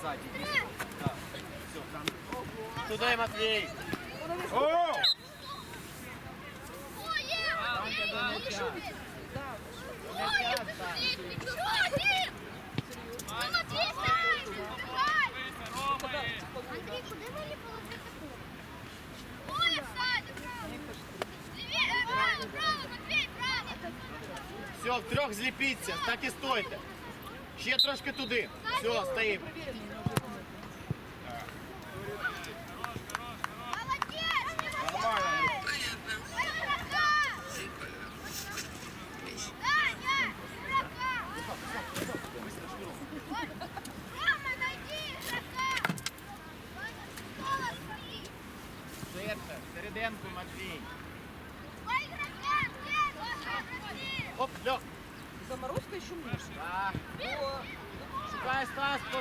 ззаді. Так. Все, там. Туди, Матвій. О! Андрій, куди мені положити куб? Ой, садик! Лівіше, право, право, Матвій, право! Все, втрьох зліпіться, так і стойте. Ще трошки туди. Все, стоїмо.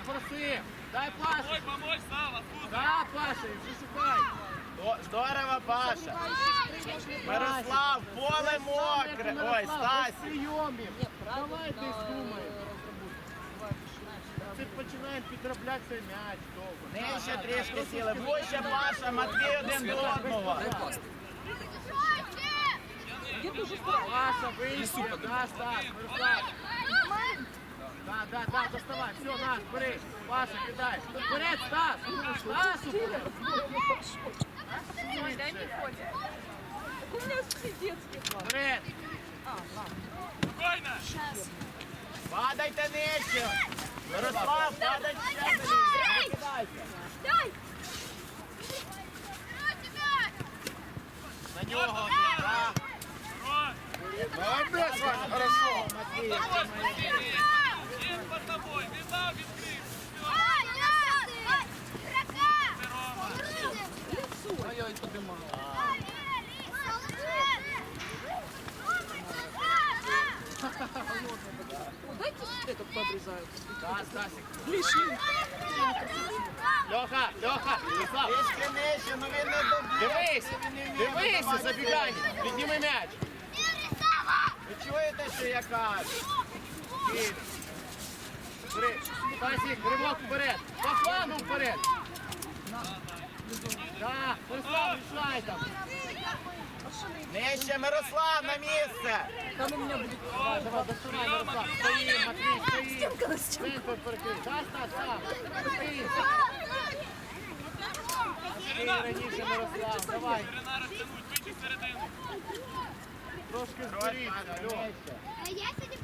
Попроси. Дай Пашу. Ой, помочь, Сава, откуда? Да, Паша, вже шукай. Здорово, Паша. Мирослав, поле мокре. Ой, Стасі. Нет. Давай ти думай. Це починаємо підробляти цей м'яч довго. Нижче трішки сіли. Вище Паша, Матвій один до одного. Паша, вийшов. Да, Стас, Мирослав. Да, да, да, доставай. Все, наш, бери. Паша, кидай. Вперед, Стас. Стас, вперед. У меня все детские планы. Вперед. Спокойно! Падайте нижче. Мирослав, падай ще Дай! нижче. Кидайся. Дай! На нього. Рот! Молодець, Ваня, хорошо. Матвій, Вот, Льоха, Льоха, доб'є. Дивись, дивися, забігання. Підніми м'яч. Ви чуєте, що я кажу? Стасик, ривок вперед. По флангу вперед. Да, Мирослав, рішай там. Нижче, Мирослав, на місце. Там у меня будет... Давай, доставай, Мирослав. Стоїм, Матвій, стоїм. Центр перекрив. Да, Стас, Стас. Стоїм. Ти раніше, Мирослав, давай. Трошки зберіться, Льох. А я сегодня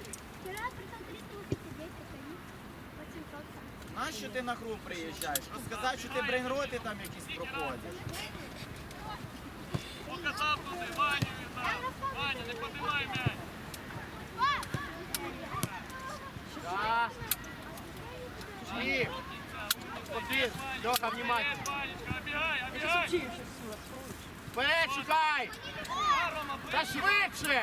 сам. Нащо ти на гру приїжджаєш? Розказати, що ти брейнроти там якісь проходиш. Показав туди, Ваню! Ваня, не подимай м'яч! Да. Чип. Один. Льоха, внимательно. Обігай, обігай! Вперед, шукай. Та швидше.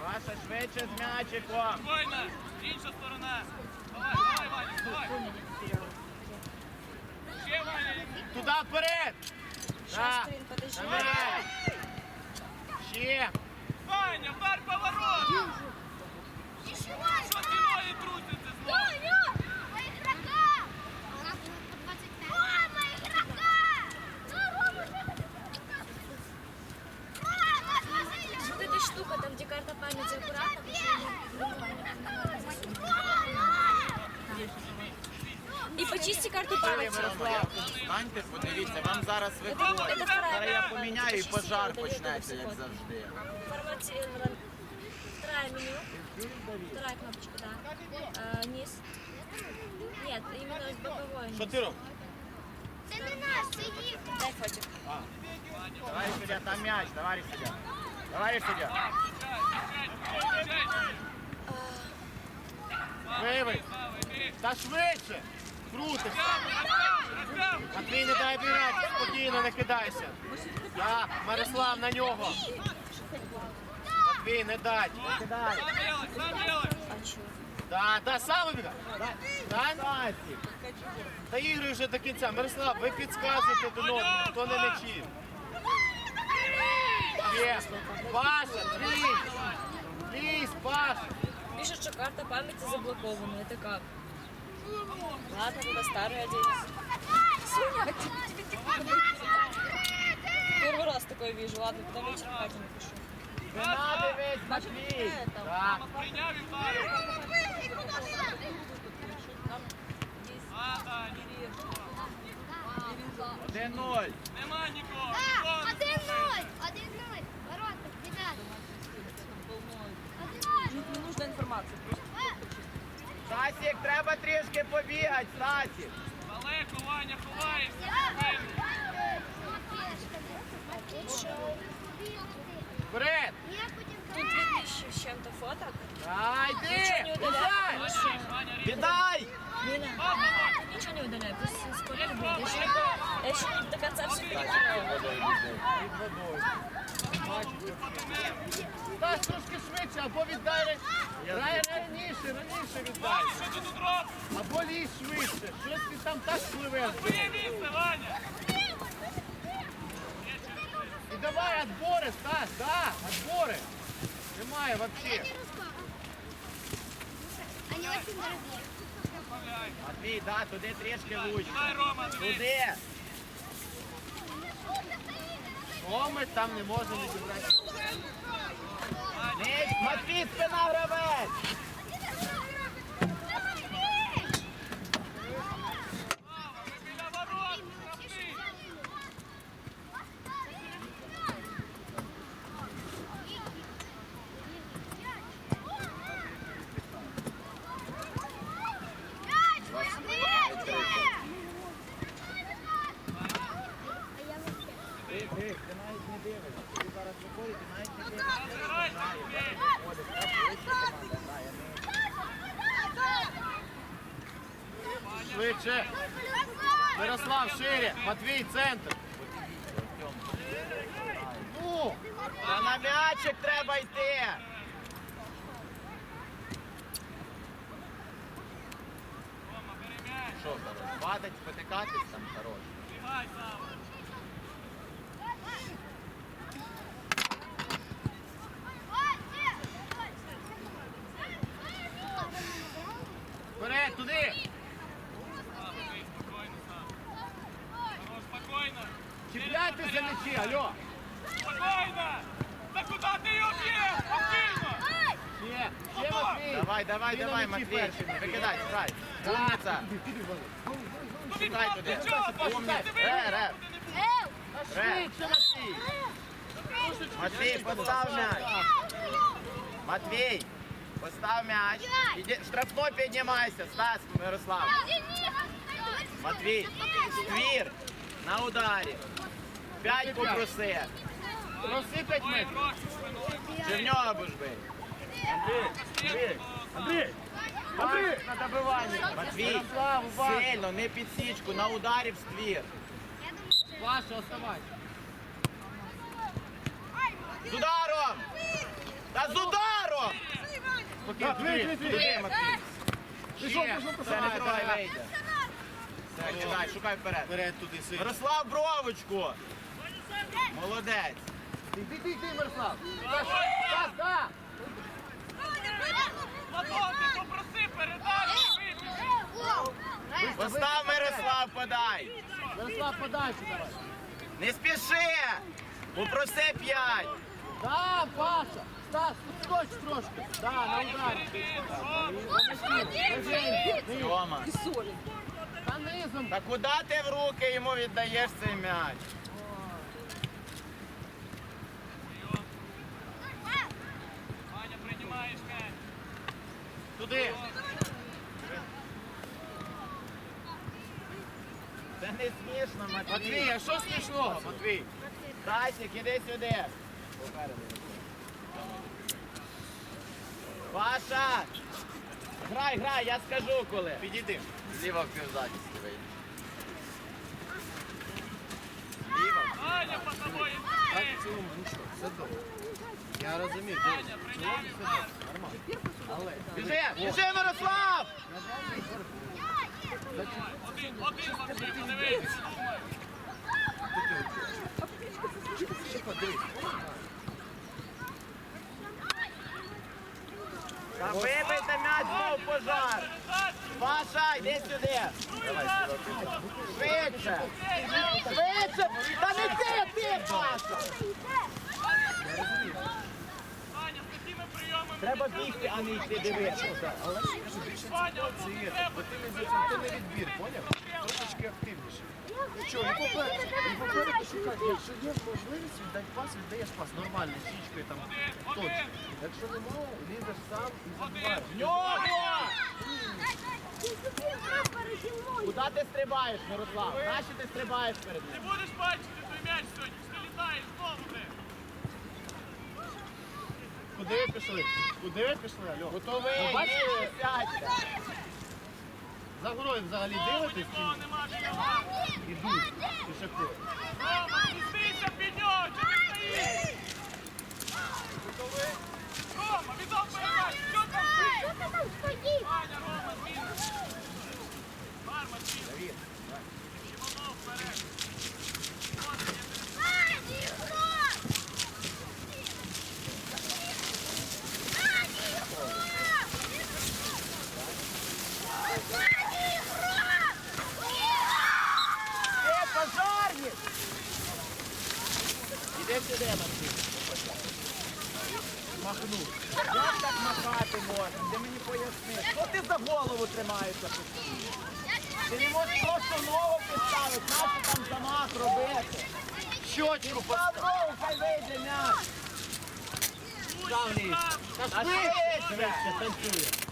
Паша, швидше з м'ячиком. Спокойно! Інша сторона! Давай, давай, Ваня, вперед! Ще, Ваня! Туди вперед. Ще. Ваня, вдар поворот! Що ти труситься зараз Это виходить. вторая Зараз я память. поміняю і Почисти пожар карту, почнеться, это як всё. завжди. Форматирован. Вторая меню. Вторая кнопочка, да. А, низ. Нет, именно боковой Що низ. ти робиш? Це не наш, це їх. Дай фотик. Давай, суддя, там м'яч, давай, суддя. Давай, суддя. Вибий. Та швидше. Крутишся. Матвій, не дай бігати, спокійно, не кидайся. Да, Мирослав, на нього. Матвій, не дать, не кидай. Да, да, сам вибігай. Да, да, Та ігри вже до кінця. Мирослав, ви підказуєте один одному, хто на м'ячі. Є. Паша, лізь. Лізь, Паша. Пишет, что карта памяти заблокована. Это как? Ладно, тогда старый тебе. Первый раз такое вижу. Ладно, потом вечером Катя напишу. Не надо весь і вдарив. Ада, ні. Один ноль. Нема нікого. Да, Нікого не один слухай. ноль, один ноль. Ворота, ребята. Один Не нужна информация. Стасік, треба трішки побігати, Стасік. Далеко, Ваня, ховаєшся. Вперед. Тут 2000 с чем-то фоток. Ай, рівно. Віддай. Мина, ничего не удаляй, пусть сколько будет. Я еще, я еще не до конца все перекинула. Стас трошки швидше, або віддай. раніше, раніше віддай. Що ти тут робиш? Або лізь швидше. Щось ти там так пливеш. Твоє місце, Ваня. І давай отбори, Стас, да, отбори. Немає вообще. Они очень дорогие. Матвій, да, туди трішки лучше. Дай, Рома, дивись. Туди. О, ми там не можемо зібрати. Ниць, Матвій, спина гравець. Ви біля ворот. Штрафний. Ти, ти, ти навіть не дивишся. Ти зараз виходить, ти навіть не дивишся. Розбирайся, Андрій. Виходить, так, швидше команда грає. Ну, Швидше. Мирослав, шире. Матвій, центр. Ну, та на м'ячик треба йти. Що зараз? Падать, спотикатись там хорош. Вперед, туди. м'ячі, алло. Спокійно. Та куди ти його б'єш? Спокійно. Ще, ще Матвій. Давай, давай, Ти на давай, м'ячі Матвій. перший. Викидай, грай. Умниця. Тобі Шукай хто туди. ти чого? Умниця. Ти Ре, вибіг. ре. Швидше, Матвій. Матвій, постав м'яч. Матвій, постав м'яч. Іди, штрафной піднімайся, Стас, Мирослав. Матвій, ствір на ударі. П'ять попроси. Проси п'ять метрів. Чи в нього будеш бити? Андрій! Андрій! На добивання. Матвій, сильно, не під січку, на ударі в ствір. Паша, оставайся. З ударом! Та з ударом! Ви, ви. туди, Матвій. Пішов, Ще. пішов, Це не пішов. вийде. Все, кидай, шукай вперед. Вперед туди, сильно. Мирослав Бровочку. Молодець. Іди, іди, іди, Мирослав. Так. Попроси, передай. Постав Мирослав, подай. Ярослав, подальше давай. Не спіши. Попроси п'ять. Да, Паша! Стас, скотч трошки. Да, на ударі. Тьома. Та низом. Та куди ти в руки йому віддаєш цей м'яч? Ваня, приймаєш м'яч. Туди. Це не смішно, Матвій. Матвій, а що смішного, Матвій? Тасік, іди сюди. Паша! Грай, грай, я скажу коли. Підійди. Зліва в півзадісті вийде. Зліва. Ваня, по тобою. Я розумію. Ваня, прийняв і вдарив. Біжи, біжи, Мирослав! Один, один вообще, подивись. Та вибийте м'яч, знов пожар! Паша, йди сюди. Швидше. Швидше. Та не ти, ти, Паша. Ваня, з такими прийомами Треба бігти, а не йти дивитися. Бо ти не відбір, поняв? Трошечки активніше. Ну що, і попереду, і попереду шукати. Якщо є можливість віддати пас, віддаєш пас нормально, січкою там. Точно. Якщо немає, лізеш сам і забуваєш. Нього! Куди ти стрибаєш, Мирослав? Нащо ти стрибаєш перед ним? Ти будеш бачити той м'яч сьогодні, що літаєш знову ти. Куди ви пішли? Куди ви пішли, Альо? Готовий, Ви бачите? За грою взагалі дивитесь ідуть пішаки? Рома, пустися під нього, чи ти стоїш? Рома, віддав передач, що там стоїш? Ваня, Рома, зміни. Барма, зміни. Шиманов вперед. Ти пожарник! Іди сюди, Максим. Махну. Як так махати можна? Ти мені поясни. Що ти за тримаєшся постійно? Ти не можеш просто ногу підставити, нащо там замах робити? Щочку Постав ногу, хай вийде м'яч. Ставлі. Та швидше. швидше, танцює.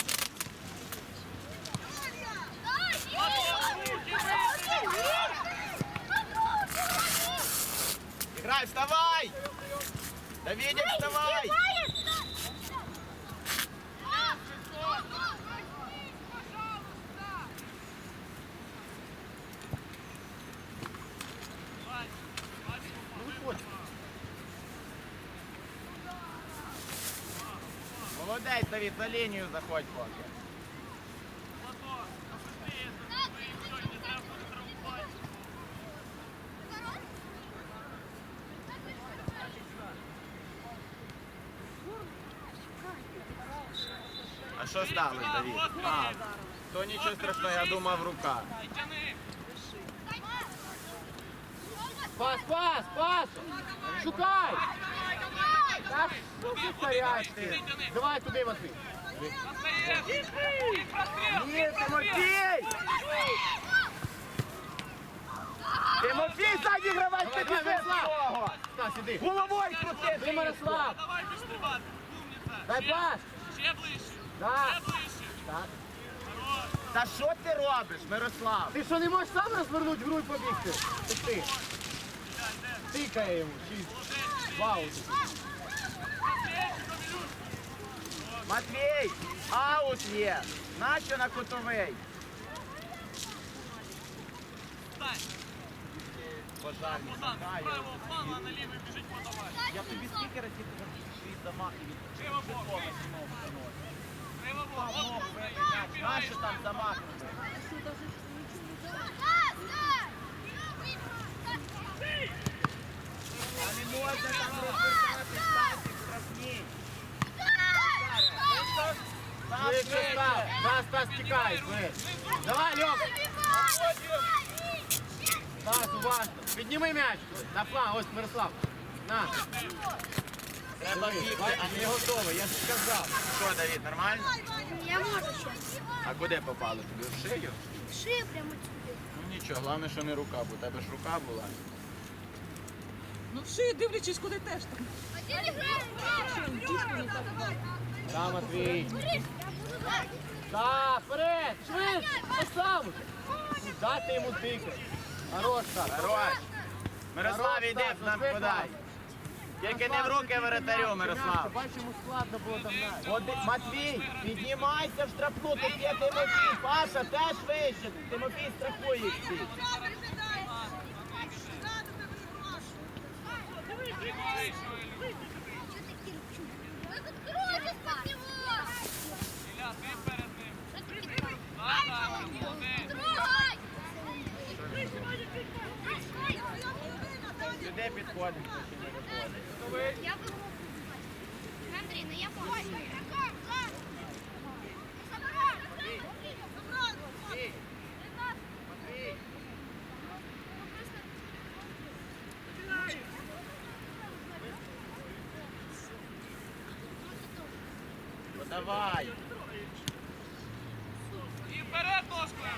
твої, все, не треба буде травмувати. А що сталося, Давид? А, то нічого страшного, я думав рука. І тяни. Пас, пас, пас! Шукай! Давай туди. Ні, Тимофій! Тимофій, ззаді гравець! Стас, іди. Головою крути! Ти, Мирослав. Давай. Дай пас. Ще ближче. Ще ближче. Так. Та що ти робиш, Мирослав? Ти що не можеш сам розвернути гру і побігти? Ти ти. Тикає йому. Вау. Матвій, аут є. Нащо на кутовий? Правого фланга на лівий біжить подавай. Я тобі скільки разів кажу, твій замах і від Криво приносить. Криво бігаєш. Нащо там замах робити? А не можна там розвертати статик, штрафні. Швидше, Стас. Стас, Стас, тікай. Давай, Льох. Стас, уважно. Підніми м'яч. На фланг, ось Мирослав. На. Треба бігти, Бачиш, не готовий, я ж сказав. Що, Давід, нормально? Я можу ще. А куди попало тобі? В шию? Шиї прямо сюди. Ну нічого, головне, що не рука, бо у тебе ж рука була. Ну в шиї дивлячись, куди теж там. А ти не граєш. Да, Матвій. Так, вперед, швидше, постав уже. Дати йому тикати. Хорош, Стас. Хорош. Мирослав, Стас, нам подай. Тільки не в руки воротарю, Мирослав. Бачиш, йому складно було там. От, Матвій, піднімайся в штрафну, тут є Тимофій. Паша, теж вище. Тимофій страхує всіх. переходимо. Я би мог Андрій, ну я бачу. Ну давай! И вперед, Москва!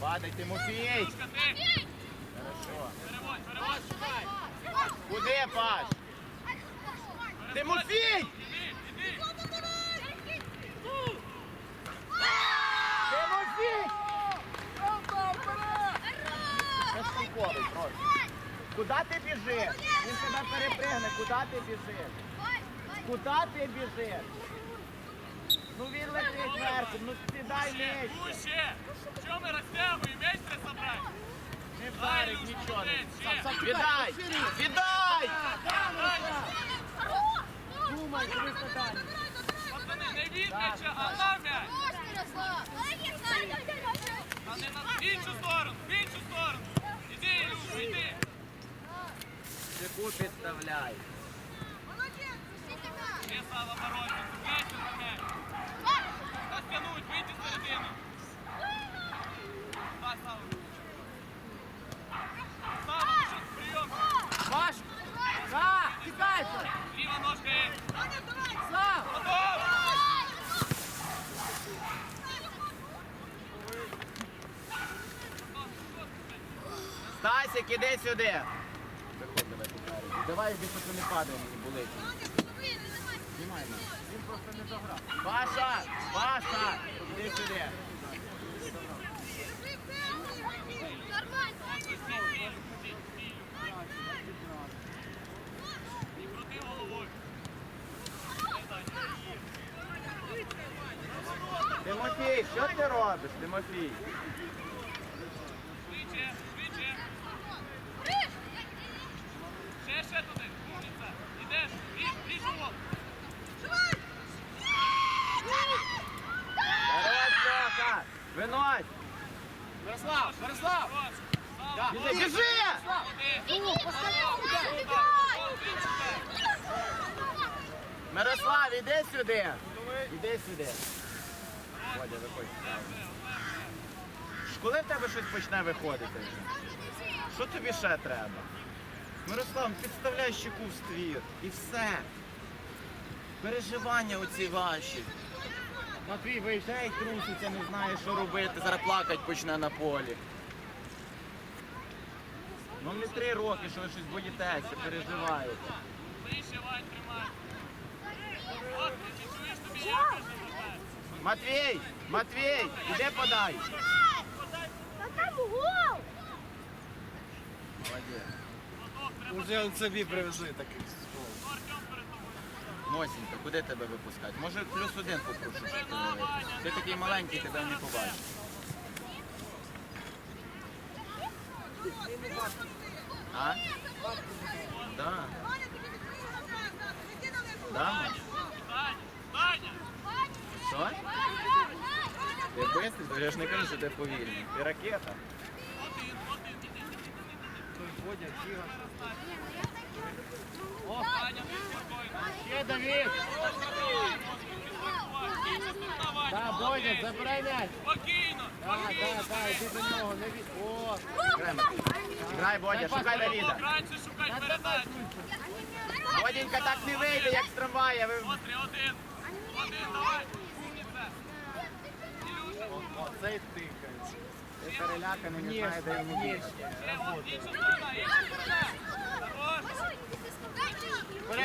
Падай, Тимофій! Хорошо. Переводь, переводь! Куди, Паш? Тимофій! Тимофій! Безтолковий просто. Куди ти біжиш? Він тебе перепригне, куди ти біжиш? Куди ти біжиш? Ну він летить верхом, ну сідай нижче. Що ми розтягуємо? Треба забрати. Не вдарить нічого. Віддай! Віддай! Думай, на далі. Пацани, не від а на м'яч. А не на в іншу сторону, в іншу сторону. Іди, Ілюша, іди. Яку підставляй. Ще Сава бороться, цепляйся за м'яч. Розтягнуть, вийти з середини. Два, Сава. Сава, ну що, прийом. Паш! Га! Тікайте! Ліва ножка є. Сам! Готов! Стасик, іди сюди. Виходь, давай попереду. Давай, поки не падає, не болить. Знімай мене. Він просто не дограв. Паша! Паша! Іди сюди. Тимофій, що ти робиш, Тимофій? Швидше, швидше. Ще, ще туди. Умниця. Ідеш. Ріж, ріж голову. Хорош, Леха! Винось! Мирослав, Мирослав! Хорош. Біжи! Біжи! Мирослав, іди сюди! Іди сюди. Водя, виходь. Коли в тебе щось почне виходити? Що тобі ще треба? Мирослав, підставляй щеку в ствір. І все. Переживання оці ваші. Матвій виїжджає, труситься, не знає, що робити. Зараз плакать почне на полі. Ну не три роки, що ви щось боїтеся, переживаєте. Вище, Вань, тримай. Матвій! Матвій! Іди подай! Молодець. Уже он собі привезли таких. Артем перед. Носінька, куди тебе випускати? Може плюс один попрошу, щоб ти не вийшов. Ти такий маленький, тебе не побачиш. А? Да. Да. Що? Ти бистрий? То я ж не кажу, що ти повільний. Ти ракета. Водя. О, ти спокійно. Ще! Да, Бодя, забирай м'яч. Спокійно, спокійно. да, да, іди до нього, не від... О! Грай, Бодя, шукай Давіда. Раніше шукай передачу. Боденька так не вийде, як з трамвая. Ви... Острий, один. Один, давай. Оцей тикається. Ти переляканий, не знає, де йому бігати.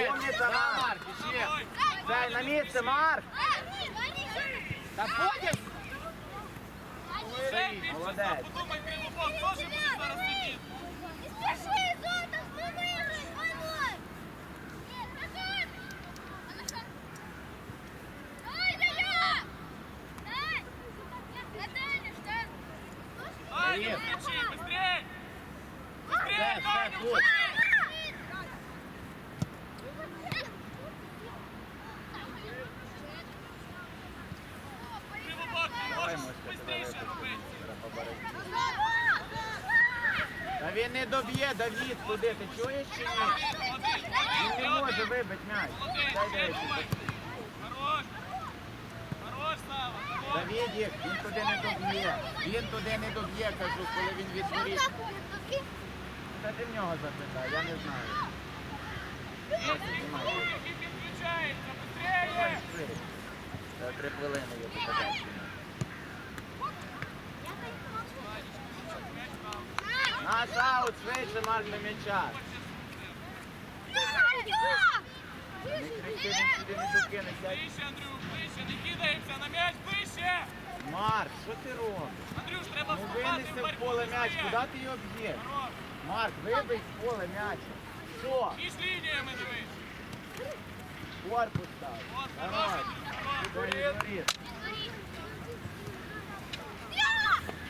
Умниця, Марк, ще. Дай на місце, Марк. Та Бодя! Ще Молодець. Подумай, Кривобок теж буде зараз сидіти. Даня, доб'є, Давід, туди, ти чуєш чи ні? Він не може вибити м'яч. Хорош. Хорош, хорош. Давідік, він туди не доб'є. Він туди не доб'є, кажу, коли він відборіться. Та ти в нього запитай, я не знаю. За три хвилини є покажати. Наш аут швидше марш до м'яча. Не Андрюш, ближче, не кидаємося, на м'яч ближче! Марк, що ти робиш? Андрюш, треба Ну винеси в боротьбу. поле м'яч, Є. куди ти його б'єш? Марк, вибий з поля м'яч. Що? Між лініями дивись. Корпус став. Давай. не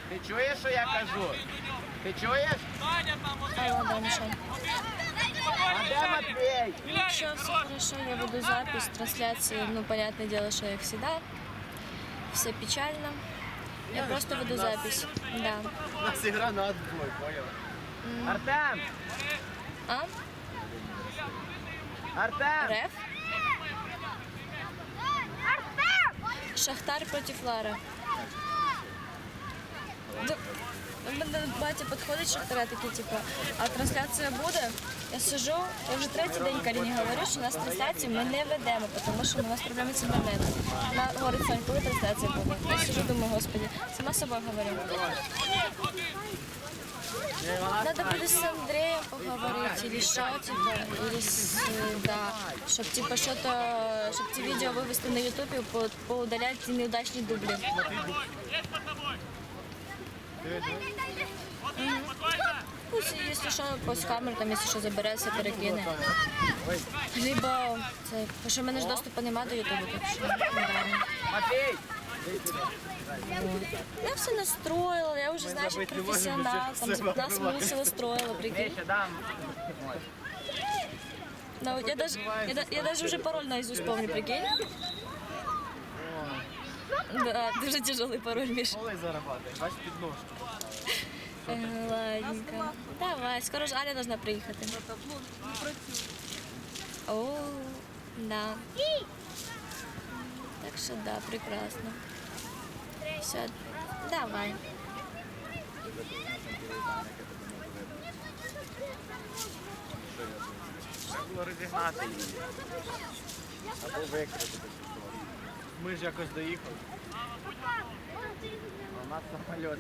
Ти чуєш, що я кажу? Нього. Ти чуєш? Саня там Ай, один. ладно, Миша. А де Матвій? Все, все хорошо, я веду запись, трансляции, ну, понятное дело, что я всегда. Все печально. Я просто веду запись. Да. У нас ігра на отбой, поняв? Артем! А? Артем! Реф? Шахтар против Лара. Да, мене батя підходить Шахтаря, такий, типу, а трансляція буде? Я сижу, я вже третій день Каріні говорю, що у нас трансляцію ми не ведемо, тому що у нас проблеми з інтернетом. Вона говорить, Сонь, коли трансляція буде? Я сижу, думаю, господи, сама собою говорю. Надо буде з Андреем поговорити, или що, типа, или з, да, щоб, типа, що-то, щоб ці відео вивести на ютубі, по, поудаляти неудачні дублі. Есть под тобой. Один, спокойно. Пусть, якщо що, пусть камеру, там, якщо що, забереться, перекине. Либо, це, тому що в мене ж доступу нема до ютубу, так що. Матвій! Я все настроила, я уже, знаешь, забыть не можем, профессионал, все- там, за 15 минут бывает. все настроила, прикинь. Ну, я даже, я, я даже уже пароль наизусть помню, прикинь. Да, дуже тяжелый пароль, Миш. Коли зарабатує? Бач під ножку. Э, Ладненько. Давай, скоро ж Аля должна приїхати. О, да. Так що да, прекрасно. Все, давай. Треба було розігнати її. Або викрити. Ми ж якось доїхали. У нас самоліт.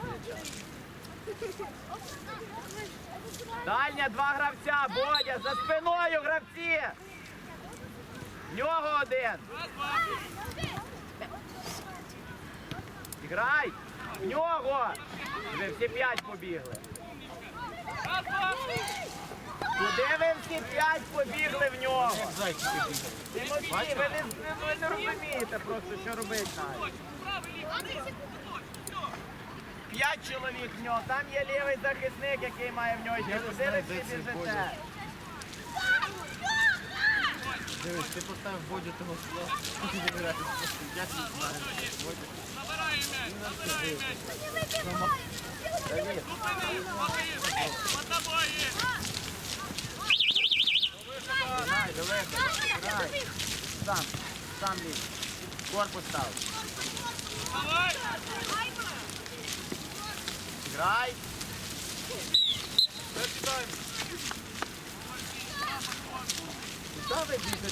Дальня два гравця, Бодя, за спиною гравці. В нього один. Грай! В нього! Вже всі п'ять побігли. Куди ви всі п'ять побігли в нього? Ви не, ви не розумієте просто, що робити. П'ять чоловік в нього, там є лівий захисник, який має в нього ви всі біжите? Дивись, ти поставив Бодю того граєш. Я не знаю. Забирай м'яч, забирай м'яч. Давид, Зупини. Под тобой є. грай, до грай. Сам, сам лізь. Корпус став. Давай. Грай. Куди ви біжите?